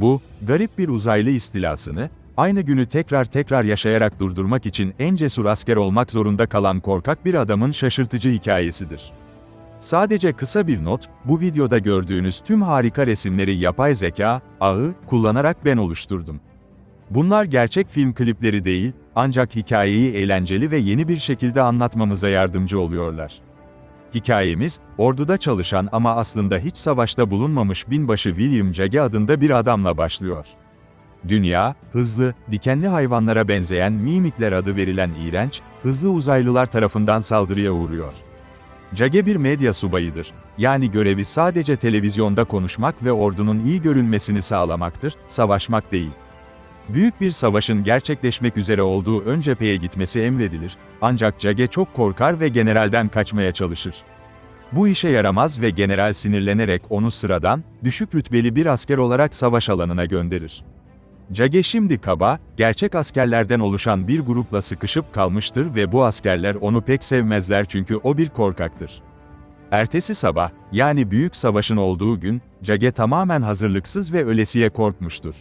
Bu, garip bir uzaylı istilasını, aynı günü tekrar tekrar yaşayarak durdurmak için en cesur asker olmak zorunda kalan korkak bir adamın şaşırtıcı hikayesidir. Sadece kısa bir not, bu videoda gördüğünüz tüm harika resimleri yapay zeka, ağı, kullanarak ben oluşturdum. Bunlar gerçek film klipleri değil, ancak hikayeyi eğlenceli ve yeni bir şekilde anlatmamıza yardımcı oluyorlar. Hikayemiz, orduda çalışan ama aslında hiç savaşta bulunmamış binbaşı William Jagge adında bir adamla başlıyor. Dünya, hızlı, dikenli hayvanlara benzeyen mimikler adı verilen iğrenç, hızlı uzaylılar tarafından saldırıya uğruyor. Jagge bir medya subayıdır. Yani görevi sadece televizyonda konuşmak ve ordunun iyi görünmesini sağlamaktır, savaşmak değil. Büyük bir savaşın gerçekleşmek üzere olduğu ön cepheye gitmesi emredilir, ancak Jagge çok korkar ve generalden kaçmaya çalışır. Bu işe yaramaz ve general sinirlenerek onu sıradan, düşük rütbeli bir asker olarak savaş alanına gönderir. Jagge şimdi kaba, gerçek askerlerden oluşan bir grupla sıkışıp kalmıştır ve bu askerler onu pek sevmezler çünkü o bir korkaktır. Ertesi sabah, yani büyük savaşın olduğu gün, Jagge tamamen hazırlıksız ve ölesiye korkmuştur.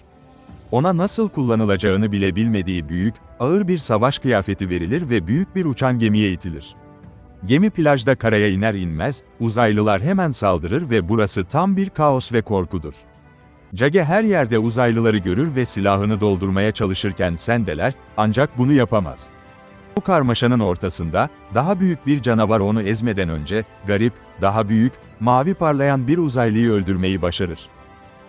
Ona nasıl kullanılacağını bile bilmediği büyük, ağır bir savaş kıyafeti verilir ve büyük bir uçan gemiye itilir. Gemi plajda karaya iner inmez, uzaylılar hemen saldırır ve burası tam bir kaos ve korkudur. Jagge her yerde uzaylıları görür ve silahını doldurmaya çalışırken sendeler, ancak bunu yapamaz. Bu karmaşanın ortasında, daha büyük bir canavar onu ezmeden önce, garip, daha büyük, mavi parlayan bir uzaylıyı öldürmeyi başarır.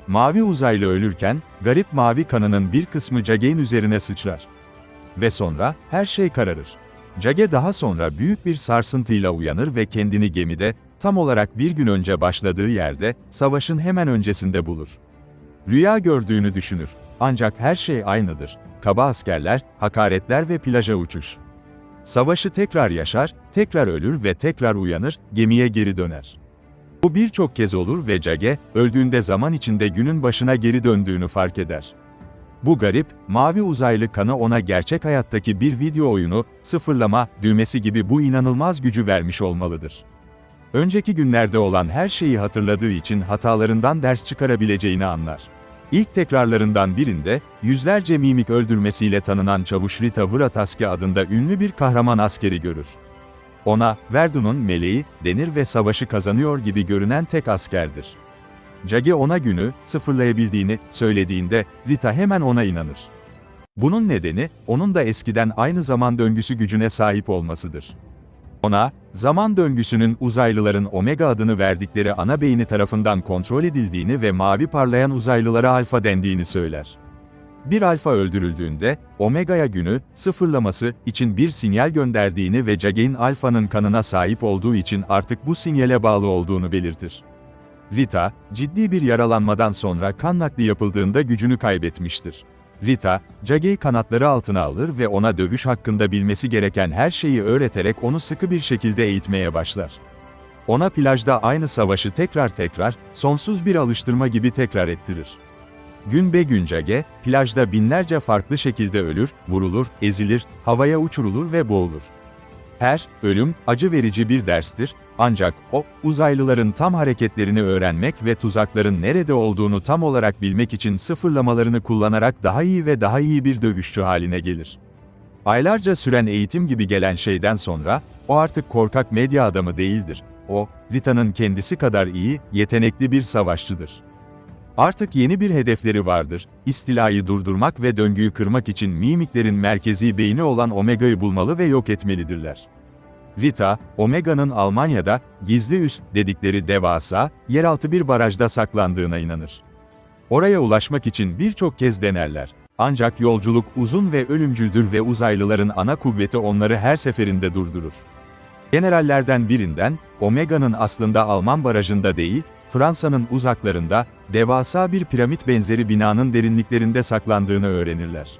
Mavi uzaylı ölürken, garip mavi kanının bir kısmı Jagge'in üzerine sıçrar. Ve sonra, her şey kararır. Jagge daha sonra büyük bir sarsıntıyla uyanır ve kendini gemide, tam olarak bir gün önce başladığı yerde, savaşın hemen öncesinde bulur. Rüya gördüğünü düşünür. Ancak her şey aynıdır. Kaba askerler, hakaretler ve plaja uçuş. Savaşı tekrar yaşar, tekrar ölür ve tekrar uyanır, gemiye geri döner. Bu birçok kez olur ve Jagge, öldüğünde zaman içinde günün başına geri döndüğünü fark eder. Bu garip, mavi uzaylı kanı ona gerçek hayattaki bir video oyunu, sıfırlama, düğmesi gibi bu inanılmaz gücü vermiş olmalıdır. Önceki günlerde olan her şeyi hatırladığı için hatalarından ders çıkarabileceğini anlar. İlk tekrarlarından birinde, yüzlerce mimik öldürmesiyle tanınan Çavuş Rita Vrataski adında ünlü bir kahraman askeri görür. Ona, Verdun'un meleği, denir ve savaşı kazanıyor gibi görünen tek askerdir. Jagge ona günü, sıfırlayabildiğini söylediğinde, Rita hemen ona inanır. Bunun nedeni, onun da eskiden aynı zaman döngüsü gücüne sahip olmasıdır. Ona, zaman döngüsünün uzaylıların Omega adını verdikleri ana beyni tarafından kontrol edildiğini ve mavi parlayan uzaylılara alfa dendiğini söyler. Bir alfa öldürüldüğünde, Omega'ya günü, sıfırlaması için bir sinyal gönderdiğini ve Jagge'in alfanın kanına sahip olduğu için artık bu sinyale bağlı olduğunu belirtir. Rita, ciddi bir yaralanmadan sonra kan nakli yapıldığında gücünü kaybetmiştir. Rita, Jagge'yi kanatları altına alır ve ona dövüş hakkında bilmesi gereken her şeyi öğreterek onu sıkı bir şekilde eğitmeye başlar. Ona plajda aynı savaşı tekrar tekrar, sonsuz bir alıştırma gibi tekrar ettirir. Gün be gün Jagge, plajda binlerce farklı şekilde ölür, vurulur, ezilir, havaya uçurulur ve boğulur. Her ölüm acı verici bir derstir, ancak o uzaylıların tam hareketlerini öğrenmek ve tuzakların nerede olduğunu tam olarak bilmek için sıfırlamalarını kullanarak daha iyi ve daha iyi bir dövüşçü haline gelir. Aylarca süren eğitim gibi gelen şeyden sonra o artık korkak medya adamı değildir. O, Rita'nın kendisi kadar iyi, yetenekli bir savaşçıdır. Artık yeni bir hedefleri vardır. İstilayı durdurmak ve döngüyü kırmak için mimiklerin merkezi beyni olan Omega'yı bulmalı ve yok etmelidirler. Rita, Omega'nın Almanya'da gizli üs dedikleri devasa, yeraltı bir barajda saklandığına inanır. Oraya ulaşmak için birçok kez denerler. Ancak yolculuk uzun ve ölümcüldür ve uzaylıların ana kuvveti onları her seferinde durdurur. Generallerden birinden, Omega'nın aslında Alman barajında değil, Fransa'nın uzaklarında, devasa bir piramit benzeri binanın derinliklerinde saklandığını öğrenirler.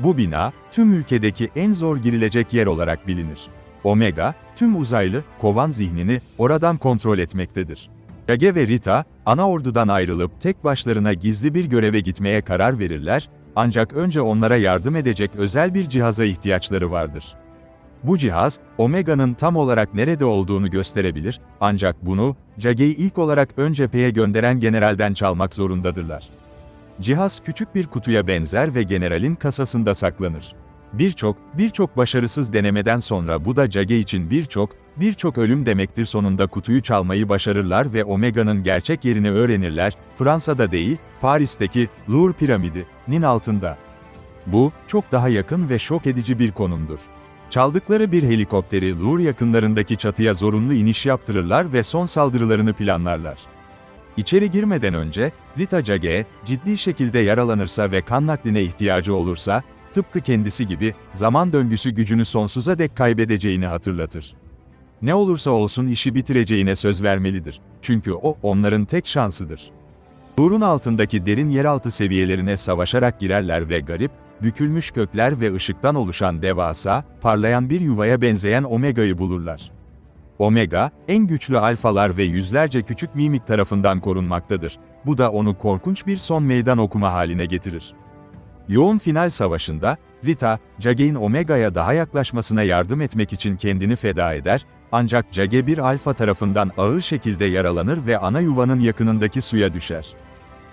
Bu bina, tüm ülkedeki en zor girilecek yer olarak bilinir. Omega, tüm uzaylı, kovan zihnini oradan kontrol etmektedir. Kage ve Rita, ana ordudan ayrılıp tek başlarına gizli bir göreve gitmeye karar verirler, ancak önce onlara yardım edecek özel bir cihaza ihtiyaçları vardır. Bu cihaz, Omega'nın tam olarak nerede olduğunu gösterebilir, ancak bunu, Jage'yi ilk olarak ön cepheye gönderen generalden çalmak zorundadırlar. Cihaz küçük bir kutuya benzer ve generalin kasasında saklanır. Birçok, birçok başarısız denemeden sonra bu da Jage için birçok, birçok ölüm demektir sonunda kutuyu çalmayı başarırlar ve Omega'nın gerçek yerini öğrenirler, Fransa'da değil, Paris'teki Louvre piramidinin altında. Bu, çok daha yakın ve şok edici bir konumdur. Çaldıkları bir helikopteri Louvre yakınlarındaki çatıya zorunlu iniş yaptırırlar ve son saldırılarını planlarlar. İçeri girmeden önce, Rita Jage, ciddi şekilde yaralanırsa ve kan nakline ihtiyacı olursa, tıpkı kendisi gibi, zaman döngüsü gücünü sonsuza dek kaybedeceğini hatırlatır. Ne olursa olsun işi bitireceğine söz vermelidir. Çünkü o, onların tek şansıdır. Burun altındaki derin yeraltı seviyelerine savaşarak girerler ve garip, bükülmüş kökler ve ışıktan oluşan devasa, parlayan bir yuvaya benzeyen Omega'yı bulurlar. Omega, en güçlü alfalar ve yüzlerce küçük mimik tarafından korunmaktadır. Bu da onu korkunç bir son meydan okuma haline getirir. Yoğun final savaşında, Rita, Jage'in Omega'ya daha yaklaşmasına yardım etmek için kendini feda eder, ancak Jage bir alfa tarafından ağır şekilde yaralanır ve ana yuvanın yakınındaki suya düşer.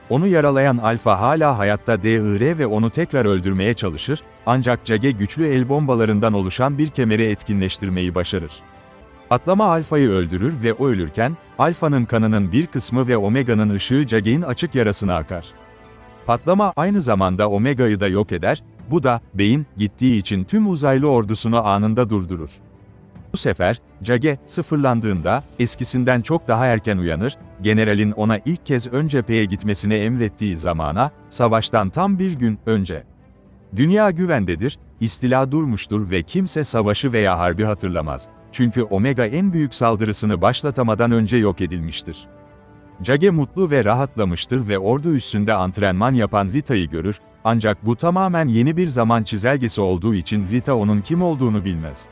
Onu yaralayan alfa hala hayatta DIR ve onu tekrar öldürmeye çalışır, ancak Jage güçlü el bombalarından oluşan bir kemeri etkinleştirmeyi başarır. Atlama Alfa'yı öldürür ve o ölürken, Alfa'nın kanının bir kısmı ve Omega'nın ışığı Jage'in açık yarasına akar. Patlama aynı zamanda Omega'yı da yok eder, bu da, beyin, gittiği için tüm uzaylı ordusunu anında durdurur. Bu sefer, Jage, sıfırlandığında, eskisinden çok daha erken uyanır, generalin ona ilk kez ön cepheye gitmesini emrettiği zamana, savaştan tam bir gün önce. Dünya güvendedir, istila durmuştur ve kimse savaşı veya harbi hatırlamaz. Çünkü Omega en büyük saldırısını başlatamadan önce yok edilmiştir. Jage mutlu ve rahatlamıştır ve ordu üstünde antrenman yapan Rita'yı görür, ancak bu tamamen yeni bir zaman çizelgesi olduğu için Rita onun kim olduğunu bilmez.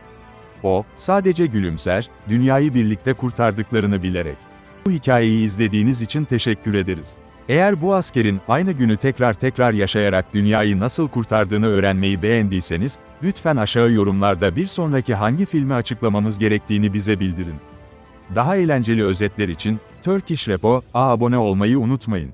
O, sadece gülümser, dünyayı birlikte kurtardıklarını bilerek. Bu hikayeyi izlediğiniz için teşekkür ederiz. Eğer bu askerin aynı günü tekrar tekrar yaşayarak dünyayı nasıl kurtardığını öğrenmeyi beğendiyseniz, lütfen aşağı yorumlarda bir sonraki hangi filmi açıklamamız gerektiğini bize bildirin. Daha eğlenceli özetler için Turkish Repo, a abone olmayı unutmayın.